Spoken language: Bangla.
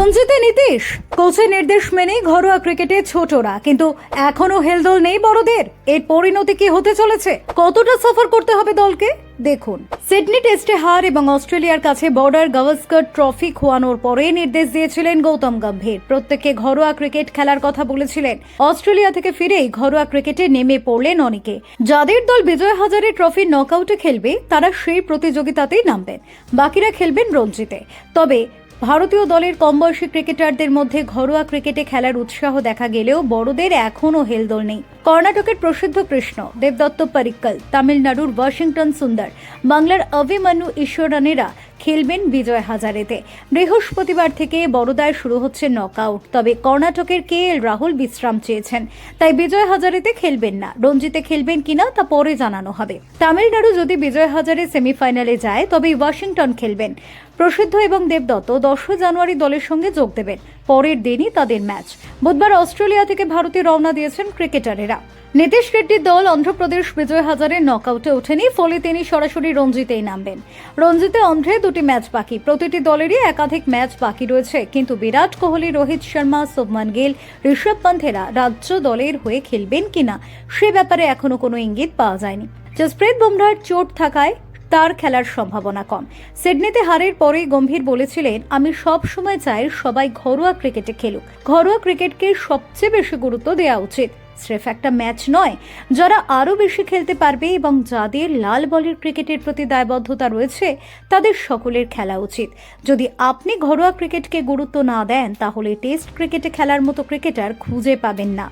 রঞ্জিতে নীতিশ। কোচের নির্দেশ মেনে ঘরোয়া ক্রিকেটে ছোটরা। কিন্তু এখনও হেলদোল নেই বড়দের। এর পরিণতি কি হতে চলেছে? কতটা সফর করতে হবে দলকে? দেখুন। সিডনি টেস্টে হার এবং অস্ট্রেলিয়ার কাছে বর্ডার গাভাস্কার ট্রফি খোয়ানোর পরে নির্দেশ দিয়েছিলেন গৌতম গম্ভীর। প্রত্যেককে ঘরোয়া ক্রিকেট খেলার কথা বলেছিলেন। অস্ট্রেলিয়া থেকে ফিরেই ঘরোয়া ক্রিকেটে নেমে পড়লেন অনেকে। যাদের দল বিজয় হাজারে ট্রফি নকআউটে খেলবে, তারা সেই প্রতিযোগিতাতেই নামবেন। বাকিরা খেলবেন রঞ্জিতে। তবে ভারতীয় দলের কমবয়সী ক্রিকেটারদের মধ্যে ঘরোয়া ক্রিকেটে খেলার উৎসাহ দেখা গেলেও বড়দের এখনও হেলদোল নেই। কর্ণাটকের প্রসিদ্ধ কৃষ্ণ, দেবদত্ত পারিক্কল, তামিলনাড়ুর ওয়াশিংটন সুন্দর, বাংলার অভিমান্যু ঈশ্বরানেরা খেলবেন বিজয় হাজারেতে। বৃহস্পতিবার থেকে বড়দায় শুরু হচ্ছে নকআউট তবে কর্ণাটকের কে এল রাহুল বিশ্রাম চেয়েছেন। তাই বিজয় হাজারেতে খেলবেন না, রঞ্জিতে খেলবেন কিনা তা পরে জানানো হবে। তামিলনাড়ু যদি বিজয় হাজারে সেমিফাইনালে যায় তবে ওয়াশিংটন খেলবেন। প্রসিদ্ধ এবং দেবদত্ত দশই জানুয়ারি দলের সঙ্গে যোগ দেবেন, পরের দিনই তাদের ম্যাচ। বুধবার অস্ট্রেলিয়া থেকে ভারতে রওনা দিয়েছেন ক্রিকেটারেরা। নীতিশ রেড্ডির দল অন্ধ্রপ্রদেশ বিজয় হাজারে নকআউটে ওঠেনি, ফলে তিনি সরাসরি রঞ্জিতেই নামবেন। রঞ্জিতে অন্ধ্রে দুটি ম্যাচ বাকি, প্রতিটি দলেরই একাধিক ম্যাচ বাকি রয়েছে, কিন্তু বিরাট কোহলি, রোহিত শর্মা, শুভমান গিল, ঋষভ পন্থেরা রাজ্য দলের হয়ে খেলবেন কিনা, সে ব্যাপারে এখনও কোনো ইঙ্গিত পাওয়া যায়নি। জসপ্রীত বুমরাহর চোট থাকায় তার খেলার সম্ভাবনা কম। সিডনিতে হারের পরেই গম্ভীর বলেছিলেন, আমি সব সময় চাই সবাই ঘরোয়া ক্রিকেটে খেলুক। ঘরোয়া ক্রিকেটকে সবচেয়ে বেশি গুরুত্ব দেওয়া উচিত। স্রেফ একটা ম্যাচ নয়, যারা আরও বেশি খেলতে পারবে এবং যাদের লাল বলের ক্রিকেটের প্রতি দায়বদ্ধতা রয়েছে, তাদের সকলের খেলা উচিত। যদি আপনি ঘরোয়া ক্রিকেটকে গুরুত্ব না দেন, তাহলে টেস্ট ক্রিকেটে খেলার মতো ক্রিকেটার খুঁজে পাবেন না।